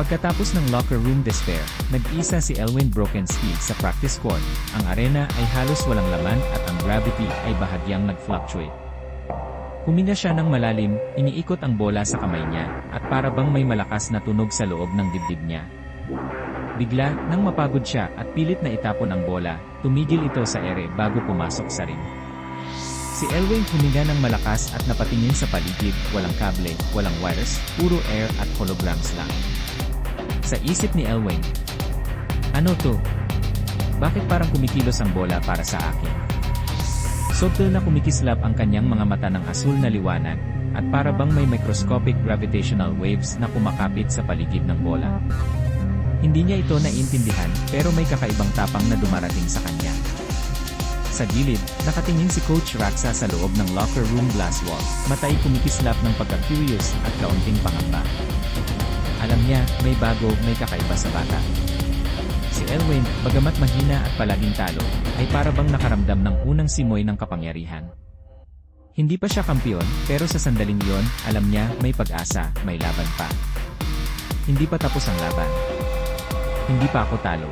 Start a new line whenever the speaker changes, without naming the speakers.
Pagkatapos ng locker room despair, nag-isa si Elwin Brokenski sa practice court. Ang arena ay halos walang laman at ang gravity ay bahagyang nag-fluctuate. Huminga siya ng malalim, iniikot ang bola sa kamay niya, at para bang may malakas na tunog sa loob ng dibdib niya. Bigla, nang mapagod siya at pilit na itapon ang bola, tumigil ito sa ere bago pumasok sa ring. Si Elwin huminga ng malakas at napatingin sa paligid, walang kable, walang wires, puro air at holograms lang. Sa isip ni Elwin, Ano to? Bakit parang kumikilos ang bola para sa akin? Subtle na kumikislap ang kanyang mga mata ng asul na liwanag, at para bang may microscopic gravitational waves na kumakapit sa paligid ng bola. Hindi niya ito naiintindihan pero may kakaibang tapang na dumarating sa kanya. Sa gilid, nakatingin si Coach Raxa sa loob ng locker room glass wall, matay kumikislap ng pagka-curious at kaunting pangamba. Niya, may bago, may kakaiba sa bata. Si Elwin, bagamat mahina at palaging talo, ay para bang nakaramdam ng unang simoy ng kapangyarihan. Hindi pa siya kampiyon, pero sa sandaling iyon, alam niya, may pag-asa, may laban pa. Hindi pa tapos ang laban. Hindi pa ako talo.